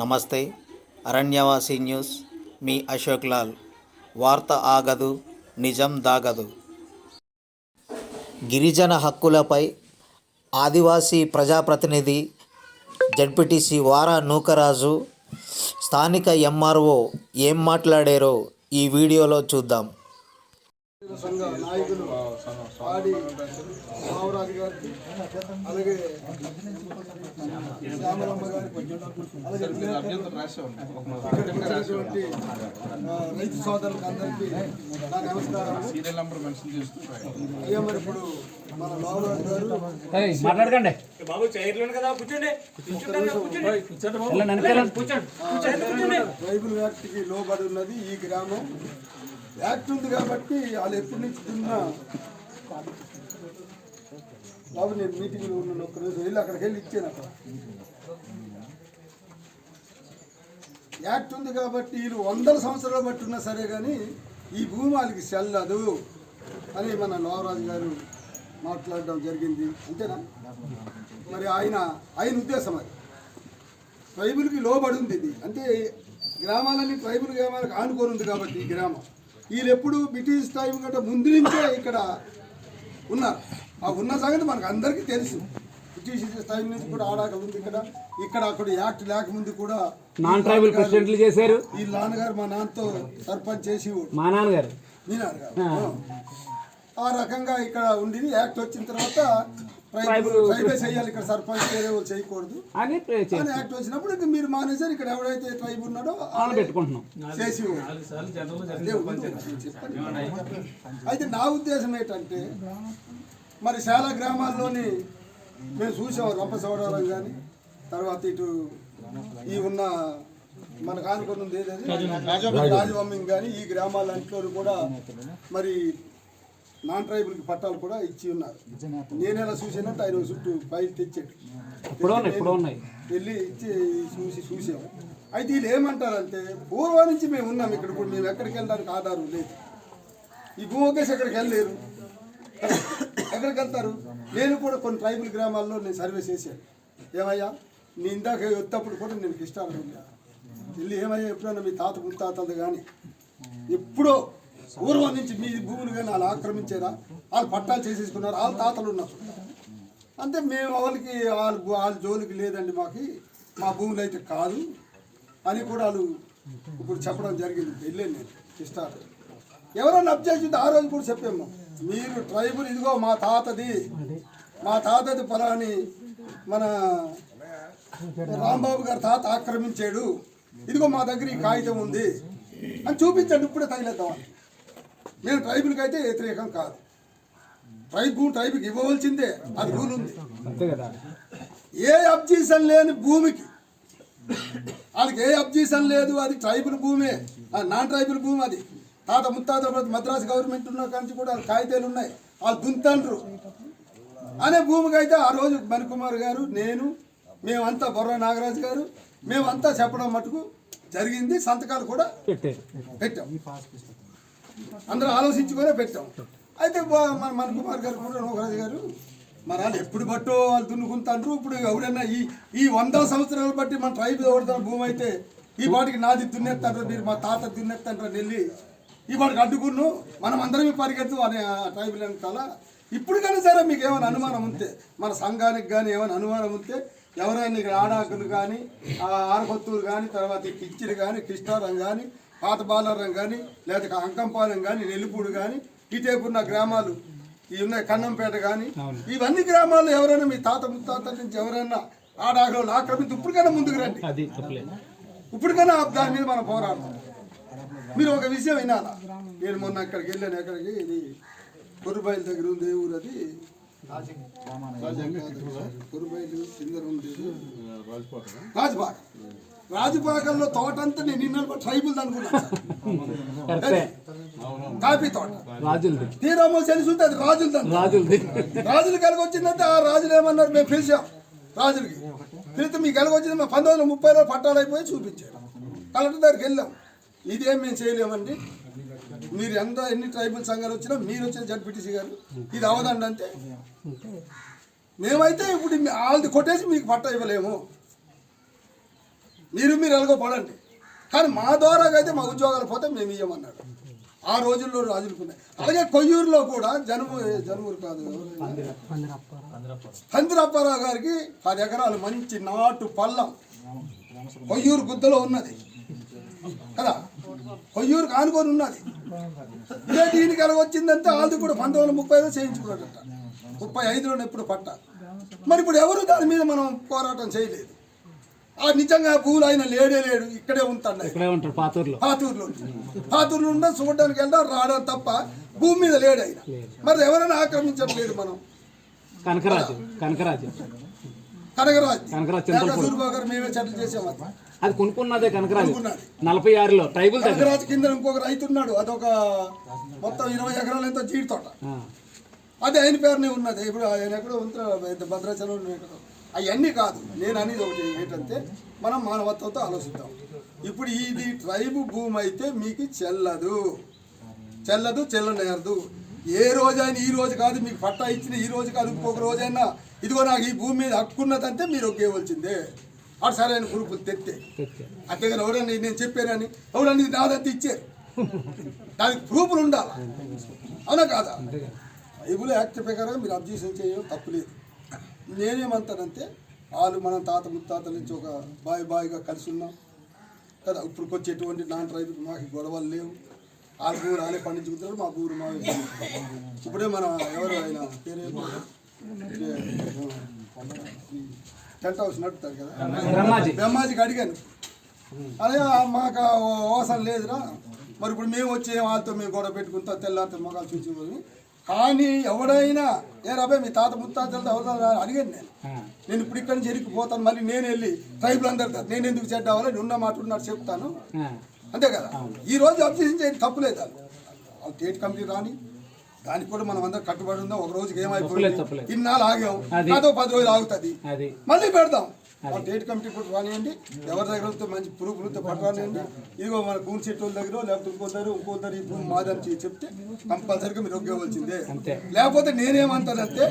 నమస్తే. అరణ్యవాసి న్యూస్. మీ అశోక్ లాల్. వార్త ఆగదు నిజం దాగదు. గిరిజన హక్కులపై ఆదివాసీ ప్రజాప్రతినిధి జడ్పీటీసీ వారా నూకరాజు స్థానిక ఎంఆర్ఓ ఏం మాట్లాడారో ఈ వీడియోలో చూద్దాం. నాయకులు ఆడి రామరాజు గారికి అలాగే శ్యామలమ్మ గారికి అలాగే ఇక్కడికి రైతు సోదరులకు అందరికీ నా నమస్కారం. సీరియల్ నెంబర్ మెన్షన్ చేస్తూ రాయండి. అయ్యా మరి ఇప్పుడు మన రామరాజు గారు ఏయ్, మాట్లాడకండి. వెళ్ళండి, వెనక్కి వెళ్ళండి. ట్రైబల్ యాక్ట్కి లోబడి ఉన్నది ఈ గ్రామం. యాక్ట్ ఉంది కాబట్టి వాళ్ళు ఎప్పటి నుంచి తిన్నా బాబు నేను మీటింగ్లో ఉన్నాను ఒక్క రోజు వెళ్ళి అక్కడికి వెళ్ళి ఇచ్చాను? అక్కడ యాక్ట్ ఉంది కాబట్టి వీళ్ళు వందల సంవత్సరాలు బట్టి ఉన్నా సరే కానీ ఈ భూమి వాళ్ళకి చెల్లదు అని మన లోవరాజు గారు మాట్లాడడం జరిగింది. అంతేనా? మరి ఆయన ఆయన ఉద్దేశం అది. ట్రైబుల్కి లోబడి ఉంది ఇది. అంటే గ్రామాలన్నీ ట్రైబుల్ గ్రామాలకు ఆనుకోనుంది ఉంది కాబట్టి ఈ గ్రామం. వీళ్ళు ఎప్పుడు బ్రిటిష్ టైం కంటే ముందు నుంచే ఇక్కడ ఉన్నారు. ఆ ఉన్న సంగతి మనకు అందరికీ తెలుసు. బ్రిటిష్ టైం నుంచి కూడా ఆడాక ఉంది ఇక్కడ ఇక్కడ అక్కడ యాక్ట్ లేకముందు కూడా నాన్ ట్రైబల్ ప్రెసిడెంట్లు చేశారు. ఈ నాన్నగారు మా నాన్నతో సర్పంచ్ చేసి మా నాన్నగారు. మీ నాన్నగారు. ఆ రకంగా ఇక్కడ ఉండి యాక్ట్ వచ్చిన తర్వాత ట్రైబల్ ట్రైబే చేయాలి ఇక్కడ సర్పంచ్ వేరే వాళ్ళు చేయకూడదు. అని యాక్ట్ వచ్చినప్పుడు ఇంక మీరు మానేశారు ఇక్కడ ఎవడైతే ట్రైబ్ ఉన్నాడో ఆన్ పెట్టుకుంటున్నాం. చేసి. అయితే నా ఉద్దేశం ఏంటంటే మరి చాలా గ్రామాల్లోని మేము చూసాం రంపసవరం కానీ తర్వాత ఇటు ఈ ఉన్న ఉంది ఏదది? రాజవమ్మింగ్ కానీ ఈ గ్రామాలంట్లో కూడా మరి నాన్ ట్రైబుల్కి పట్టాలు కూడా ఇచ్చి ఉన్నారు. నేను ఎలా చూసానంటే ఆయన చుట్టూ బయట తెచ్చాడు. వెళ్ళి ఇచ్చి చూసి చూసాము. అయితే వీళ్ళు ఏమంటారంటే పూర్వం నుంచి మేము ఉన్నాం ఇక్కడ ఇప్పుడు మేము ఎక్కడికి వెళ్ళడానికి ఆధారం లేదు. ఈ భూమకేసి ఎక్కడికి వెళ్ళలేరు. ఎక్కడికి వెళ్తారు? నేను కూడా కొన్ని ట్రైబల్ గ్రామాల్లో నేను సర్వే చేశాను. ఏమయ్యా నీ ఇందాక వచ్చేటప్పుడు కూడా నేను ఇష్టాలు వెళ్ళా వెళ్ళి ఏమయ్యా ఎప్పుడైనా మీ తాత ముత్తాతలు కానీ ఎప్పుడో పూర్వం నుంచి మీ భూములు కానీ వాళ్ళు ఆక్రమించారా వాళ్ళు పట్టాలు చేసేసుకున్నారు వాళ్ళ తాతలు ఉన్నారు. అంటే మేము వాళ్ళకి వాళ్ళ వాళ్ళ జోలికి లేదండి మాకు మా భూములు అయితే కాదు అని కూడా వాళ్ళు ఇప్పుడు చెప్పడం జరిగింది. వెళ్ళాను నేను ఇష్టాలు ఎవరన్నా అబ్జెక్షన్ ఆ రోజు కూడా చెప్పాము మీరు ట్రైబుల్ ఇదిగో మా తాతది మా తాతది పొలాన్ని మన రాంబాబు గారి తాత ఆక్రమించాడు. ఇదిగో మా దగ్గర ఈ కాగితం ఉంది. అని చూపించండి ఇప్పుడే తగిలేద్దాం అని మేము ట్రైబుల్కి అయితే వ్యతిరేకం కాదు. ట్రైబ్ ట్రైబ్కి ఇవ్వవలసిందే. అది రూల్ ఉంది. ఏ అబ్జెక్షన్ లేని భూమికి వాళ్ళకి ఏ అబ్జెక్షన్ లేదు అది ట్రైబల్ భూమే. నాన్ ట్రైబల్ భూమి అది. తాత ముత్తాత మద్రాసు గవర్నమెంట్ ఉన్న కాంచి కూడా వాళ్ళ కాగితాలు ఉన్నాయి. వాళ్ళు దుంతండ్రు అనే భూమికి అయితే ఆ రోజు మణికుమార్ గారు నేను మేమంతా బొర్ర నాగరాజు గారు మేమంతా చెప్పడం మటుకు జరిగింది. సంతకాలు కూడా పెట్టాం. అందరూ ఆలోచించుకునే పెట్టాం. అయితే మన మన కుమార్ గారు కూడా నోకరాజు గారు మరి వాళ్ళు ఎప్పుడు బట్టో వాళ్ళు దున్నుకుంటారు ఇప్పుడు ఎవడన్నా ఈ ఈ వంద సంవత్సరాలు బట్టి మన ట్రైబ్ ఎవరిదాం భూమి అయితే ఈ వాటికి నాది దున్నెత్తారు మీరు మా తాత దున్నేస్తాండ్రు వెళ్ళి ఈ వాడికి అడ్డుకున్ను. మనం అందరం పరిగెత్తు అనే ట్రైబుల్ వెనకాల. ఇప్పుడు కానీ సరే మీకు ఏమైనా అనుమానం ఉంటే మన సంఘానికి కానీ ఏమైనా అనుమానం ఉంటే ఎవరైనా ఇక్కడ ఆడాకులు కానీ ఆరకొత్తులు కానీ తర్వాత కిచ్చిలు కానీ కృష్ణారం కానీ పాత బాలారం కానీ లేదా అంకంపాలెం కానీ నెల్లిపూడి కానీ ఇటేపు ఉన్న గ్రామాలు ఈ ఉన్న కన్నంపేట కానీ ఇవన్నీ గ్రామాల్లో ఎవరైనా మీ తాత ముత్తాతల నుంచి ఎవరైనా ఆడాకులు ఆక్రమించి ఇప్పటికైనా ముందుకు రండి. ఇప్పటికైనా దాని మీద మనం పోరాడతాం మీరు ఒక విషయం వినాలా? నేను మొన్న అక్కడికి వెళ్ళాను ఎక్కడికి ఇది కురుబైలు దగ్గర ఉంది ఊరు అది. రాజపాక. రాజపాకల్లో తోటంతా నేను నిన్న ట్రైబుల్ అనుకున్నాను కాఫీ తోట. రాజులది. తీరామో తెలిసి ఉంటే అది రాజులది రాజులది. రాజులు కలిగి వచ్చిందంటే ఆ రాజులు ఏమన్నారు? మేము పిలిచాం రాజులకి. పిలిస్తే మీకు కలిగి వచ్చింది మేము పంతొమ్మిది వందల ముప్పైలో పట్టాలు అయిపోయి చూపించారు. కలెక్టర్ దగ్గరికి వెళ్ళాం. ఇదేం మేము చేయలేమండి. మీరు ఎంత ఎన్ని ట్రైబల్ సంఘాలు వచ్చినా మీరు వచ్చిన జడ్పీటీసీ గారు. ఇది అవదండి అంటే మేమైతే ఇప్పుడు వాళ్ళది కొట్టేసి మీకు పట్ట ఇవ్వలేము. మీరు మీరు ఎలాగో పడండి. కానీ మా ద్వారా అయితే మా ఉద్యోగాలు పోతే మేము ఇవ్వమన్నాడు ఆ రోజుల్లో రాజులుకున్నాయి అలాగే కొయ్యూరులో కూడా జనము జనమురు కాదు. పందిరప్పారావు గారికి పది ఎకరాలు మంచి నాటు పల్లం. కొయ్యూరు గుద్దలో ఉన్నది. కదా? కొయ్యూరుకు ఆనుకొని ఉన్నది. ఇదే దీనికి ఎలా వచ్చిందంటే వాళ్ళది కూడా పంతొమ్మిది వందల ముప్పై ఐదు చేయించుకున్నాడట ముప్పై ఐదులోనే ఎప్పుడు పట్ట మరి ఇప్పుడు ఎవరు దాని మీద మనం పోరాటం చేయలేదు. ఆ నిజంగా భూములు ఆయన లేడే లేడు ఇక్కడే ఉంటాడు. ఇక్కడే ఉంటాడు పాతూరులో. పాతూరులో పాతూరులో ఉండ చూడడానికి వెళ్దాం రావడం తప్ప భూమి మీద లేడు ఆయన. మరి ఎవరైనా ఆక్రమించట్లేదు మనం? కనకరాజు కనకరాజు. కనకరాజు. గారు మేమే అది. కొనుక్కున్నదే కనకరాజు. నలభై ఆరులో ట్రైబుల్ కనగరాజు కింద ఇంకొక రైతు ఉన్నాడు. అదొక మొత్తం ఇరవై ఎకరాలు ఎంతో జీడి తోట అది ఆయన పేరునే ఉన్నది. ఇప్పుడు ఆయన ఎక్కడో ఉంటే భద్రాచలం ఎక్కడో. అవన్నీ కాదు. నేను అనేది ఒకటి ఏంటంటే మనం మానవత్వంతో ఆలోచిద్దాం. ఇప్పుడు ఇది ట్రైబు భూమి అయితే మీకు చెల్లదు. చెల్లదు చెల్లనేరదు ఏ రోజైనా ఈ రోజు కాదు మీకు పట్టా ఇచ్చిన ఈ రోజు కాదు ఇంకొక రోజైనా ఇదిగో నాకు ఈ భూమి మీద హక్కు మీరు ఒకేవలసిందే అటు సరైన గ్రూపులు తెత్తే. అంతేగాని ఎవడని నేను చెప్పానని? ఎవడని ఇది నాదంతా ఇచ్చారు? దానికి ప్రూఫ్లు ఉండాలి? అవునా కాదా? బైబుల్ యాక్ట్ ప్రకారం మీరు అబ్జెక్షన్ చేయడం తప్పులేదు నేనేమంటానంటే వాళ్ళు మనం తాత ముత్తాతల నుంచి ఒక బాయ్ బాయ్గా కలిసి ఉన్నాం. కదా ఇప్పుడు వచ్చి ఎటువంటి నాన్ మాకు గొడవలు లేవు. వాళ్ళ ఊరు వాళ్ళే పండించుకుంటారు మా ఊరు మా ఇప్పుడే మన ఎవరు ఆయన ఈ టెంట్ హౌస్ నడుపుతారు కదా. బ్రహ్మాజీ. బ్రహ్మాజీకి అడిగాను. అదే మాకు అవసరం లేదురా. మరి ఇప్పుడు మేము వచ్చి వాళ్ళతో మేము గొడవ పెట్టుకుంటా తెల్లారితో మొగాలు చూసి. కానీ ఎవడైనా ఏ రాబాయ్ మీ తాత ముత్తాతలతో ఎవరు అడిగాను నేను. నేను ఇప్పుడు ఇక్కడి నుంచి ఎరికిపోతాను మళ్ళీ నేను వెళ్ళి ట్రైబుల్ అందరు నేను ఎందుకు చెడ్డ అవ్వాలి? ఉన్న మాట ఉన్నట్టు చెప్తాను. అంతే కదా. ఈ రోజు అబ్జెక్షన్ చేయడం తప్పులేదు వాళ్ళు. వాళ్ళు స్టేట్ కమిటీ రాని దానికి కూడా మనం అందరం కట్టుబడి ఉందాం ఒక రోజుకి ఏమైపోయింది. ఇన్నాళ్ళు ఆగాం. అది. పది రోజులు ఆగుతుంది. మళ్ళీ పెడదాం. డేట్ కమిటీ కూడా రానియండి ఎవరి దగ్గర మంచి ప్రూఫ్లతో పట్టరానియండి ఇదిగో మన కూన్ చెట్టు దగ్గర లేకపోతే ఇంకో దగ్గర ఇంకో దగ్గర ఈ భూమి మాదని చెప్తే కంపల్సరీగా మీరు ఒగ్గవలసిందే. లేకపోతే నేనేమంటానంటే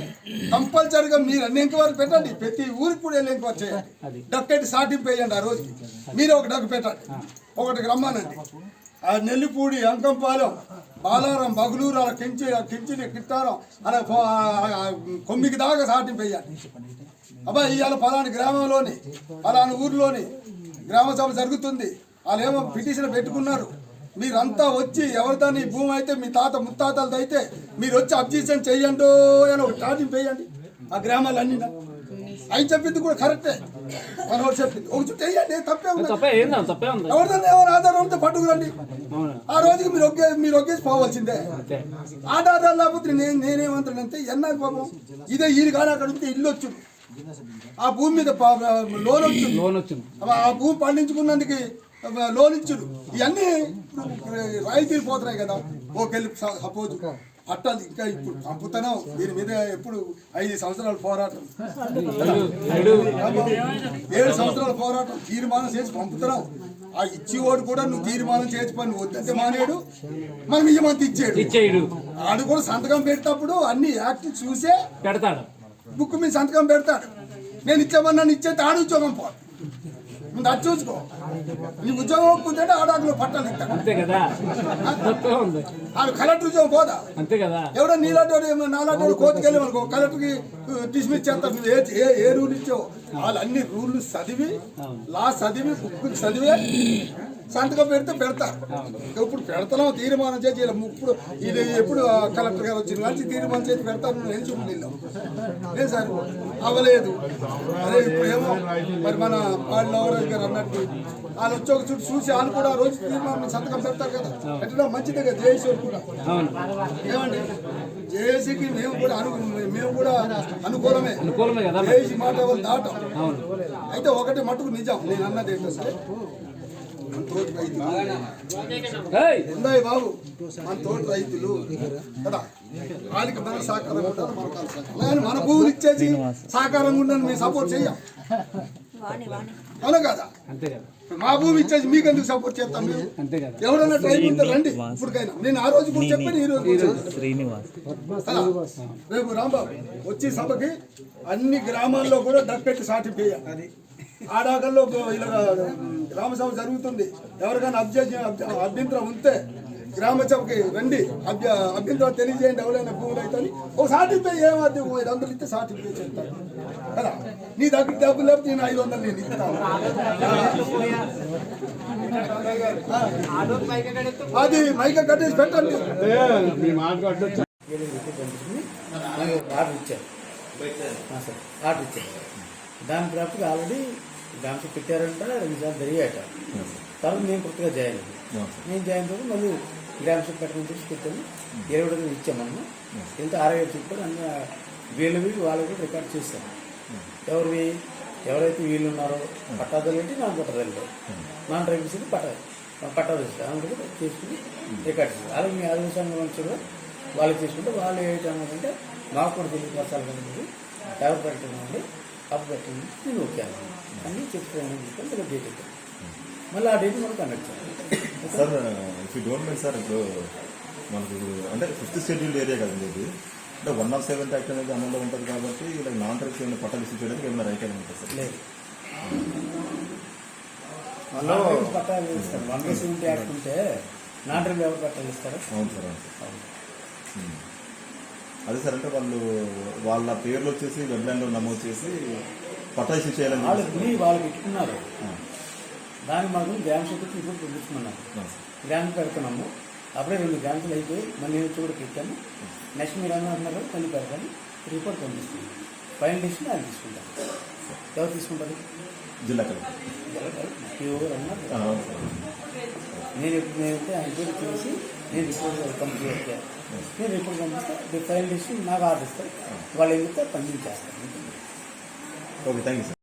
కంపల్సరీగా మీరు అన్ని ఎంక్వైరీ పెట్టండి. ప్రతి ఊరికి కూడా వెళ్ళి ఎంక్వైరీ. చేయండి. డక్కెట్టి సాటింపు వేయండి ఆ రోజుకి. మీరు ఒక డక్కు పెట్టండి. ఒకటికి రమ్మానండి. ఆ నెల్లిపూడి అంకంపాలెం. బాలారం బగులూరు అలా కెంచి కెంచిని కిట్టారం అలా కొమ్మికి దాకా సాటింపు వేయాలి. అబ్బాయి ఇవాళ ఫలాని గ్రామంలోని ఫలాని ఊర్లోని గ్రామ సభ జరుగుతుంది. వాళ్ళు ఏమో పిటిషన్ పెట్టుకున్నారు. మీరంతా వచ్చి ఎవరిదాన్ని భూమి అయితే మీ తాత ముత్తాతలది అయితే మీరు వచ్చి అబ్జెక్షన్ చెయ్యండి అని ఒక చాటింపు వేయండి. ఆ గ్రామాలన్నీ అవి చెప్పింది కూడా కరెక్టే. మనోడు చెప్పింది. ఒక చుట్టూ వేయండి తప్పే ఉంది. ఎవరిదాన్ని ఎవరు ఆధారం ఉంటే పట్టుకురండి. ఆ రోజుకి మీరు ఒకే మీరు ఒకేసి పోవాల్సిందే. ఆధారాలు లేకపోతే నేను నేనేమంటానంటే ఎన్నాళ్ళు పాపం ఇదే ఈ కానీ అక్కడ ఉంటే ఇల్లు వచ్చు ఆ భూమి మీద లోన్ వచ్చు లోన్ వచ్చింది. ఆ భూమి పండించుకున్నందుకు లోన్ ఇచ్చుడు. ఇవన్నీ రాయితీలు పోతున్నాయి కదా. ఓకెళ్ళి సపోజ్. పట్టాలి. ఇంకా ఇప్పుడు పంపుతాను దీని మీద ఎప్పుడు ఐదు సంవత్సరాల పోరాటం. ఏడు. సంవత్సరాల పోరాటం తీర్మానం చేసి పంపుతున్నాం ఆ ఇచ్చేవాడు కూడా నువ్వు తీర్మానం చేసి పని వద్దంటే మానేడు. మనం ఇయ్యమంత ఇచ్చాడు? ఇచ్చేయడు. ఆడు కూడా సంతకం పెట్టేటప్పుడు అన్ని యాక్ట్ చూసే పెడతాడు. బుక్ మీద సంతకం పెడతాడు. నేను ఇచ్చామన్నాను ఇచ్చేది ఆడు ఉద్యోగం పో. ముందు అది చూసుకో. నీ ఉద్యోగం ఒప్పుకుంటే ఆడాకులు పట్టాలి అంతే కదా. ఆడు కలెక్టర్ ఉద్యోగం పోదా? అంతే కదా. ఎవడో నీలాంటి నాలాంటి కోర్టుకు వెళ్ళి మనకు కలెక్టర్కి డిస్మిస్ చేస్తారు నువ్వు ఏ ఏ ఏ రూల్ ఇచ్చావు? వాళ్ళు అన్ని రూల్ చదివి లా చదివి బుక్ చదివే సంతకం పెడితే పెడతారు. ఇప్పుడు పెడతాం తీర్మానం చేసి ఇప్పుడు ఇది ఎప్పుడు కలెక్టర్ గారు వచ్చిన కానీ తీర్మానం చేసి పెడతాను నేను చూడలేదు లేదు సార్ అవ్వలేదు అదే ఇప్పుడు ఏమో మరి మన వాళ్ళు గారు అన్నట్టు వాళ్ళు వచ్చి ఒక చుట్టూ చూసి వాళ్ళు కూడా రోజు తీర్మానం సంతకం పెడతారు కదా. పెట్టడం మంచిదే కదా జయేశ్వర్ కూడా. ఏమండి? జేఏసీకి మేము కూడా అను మేము కూడా అనుకూలమే. జేఏసీ మాట ఎవరు దాటం. అయితే ఒకటి మటుకు నిజం. నేను అన్నది ఏంటంటే మన తోటి రైతులు. ఉన్నాయి బాబు? మన తోటి రైతులు. కదా? వాళ్ళకి మన సహకారం ఉండాలి మన సహకారం. మన భూములు ఇచ్చేసి సహకారంగా ఉండని మేము సపోర్ట్ చేయం. అవునా కదా? అంతే కదా. మా భూమి ఇచ్చేసి మీకు ఎందుకు సపోర్ట్ చేస్తాం మేము? అంతే కదా. ఎవరన్నా ట్రైబ్ ఉంటే రండి ఇప్పటికైనా. నేను ఆ రోజు కూడా చెప్పాను ఈ రోజు. శ్రీనివాస్? రేపు రాంబాబు వచ్చి సభకి అన్ని గ్రామాల్లో కూడా డక్కెట్టి సాటి వేయాలి అది ఆడాకల్లో ఇలా గ్రామ సభ జరుగుతుంది. ఎవరికైనా అబ్జెక్షన్ అభ్యంతరం ఉంటే గ్రామ సభకి రండి. అభ్య అభ్యంతరం తెలియజేయండి ఎవరైనా భూములు అవుతుంది. ఓ సర్టిఫికేట్ ఏమద్దు? ఐదు వందలు ఇస్తే సర్టిఫికేట్ చెప్తాను కదా? నీ దగ్గర డబ్బులు లేకపోతే నేను ఐదు వందలు నేను ఇస్తాను అది మైక కట్టేసి పెట్టండి. మీ మాట కట్టొచ్చు? ఆర్డర్ ఇచ్చారు. ఆర్డర్ దాని ప్రాప్తికి ఆల్రెడీ దాంట్లో పెట్టారంట రెండు సార్లు జరిగాయట తర్వాత నేను కొత్తగా జాయిన్ అయ్యాను నేను జాయిన్ తర్వాత మళ్ళీ గ్రామ సభ పెట్టమని చెప్పి పెట్టాను ఇరవై రోజులు ఇచ్చాము మనము ఎంత అరవై చెప్పారు అన్ని వీళ్ళవి వాళ్ళవి కూడా రికార్డ్ చేస్తాను ఎవరివి ఎవరైతే వీళ్ళు ఉన్నారో పట్టాదారు ఏంటి నాన్ పట్టాదారు నాన్ డ్రైవర్స్ పట్టా పట్టాదారు అందుకు చేసుకుని రికార్డ్ చేస్తారు అలాగే మీ ఆరోగ్య సంఘం నుంచి కూడా వాళ్ళు చేసుకుంటే వాళ్ళు ఏమిటంటే మాకు కూడా తెలియపరచాలి కనుక ఎవరు పెట్టడం అప్పు పెట్టండి నేను ఓకే అన్నాను. అన్నీ చెప్తాను చెప్పి డేట్ ఇచ్చాను మళ్ళీ ఆ డేట్ మనం కండక్ట్ చేయాలి sir if you don't mind sir ఇప్పుడు మనకు అంటే ఫిఫ్త్ షెడ్యూల్ ఏరియా కదండి ఇది. అంటే వన్ ఆఫ్ సెవెంత్ యాక్ట్ అనేది అమల్లో ఉంటుంది కాబట్టి ఇలా నాన్ ట్రైబ్స్ ఏమైనా పట్టాలు ఇష్యూ చేయడానికి ఏమైనా రైట్ అయినా ఉంటుంది సార్ పట్టాలు ఇస్తారు వన్ యాక్ట్ ఉంటే నాన్ ఎవరు పట్టాలు ఇస్తారు అవును సార్ అవును సార్. అదే సార్ అంటే వాళ్ళు వాళ్ళ పేర్లు వచ్చేసి వెబ్ లైన్లో నమోదు చేసి పట్టా ఇష్యూ చేయాలని వాళ్ళు పెట్టుకున్నారు దానికి మాకు గ్రామ సభకి ఇప్పుడు సార్. గ్రాంట్ పెడుతున్నాము. అప్పుడే రెండు గ్రాంట్లు అయిపోయి మళ్ళీ కూడా పెట్టాను నెక్స్ట్ మీరు అన్నారు మళ్ళీ పెడతాను రిపోర్ట్ పంపిస్తాను ఫైనల్ డిసిషన్ ఆయన తీసుకుంటాను ఎవరు తీసుకుంటారు? జిల్లా కలెక్టర్. పిఓ గారు అన్నారు నేను ఎప్పుడు నేనైతే ఆయన పేరు చూసి నేను రిపోర్ట్ కంప్లీట్ చేస్తాను నేను రిపోర్ట్ పంపిస్తే ఫైనల్ డిసిషన్ నాకు ఆర్డర్ ఇస్తారు. వాళ్ళు ఏం చెప్తే పని చేస్తాను ఓకే థ్యాంక్ యూ సార్.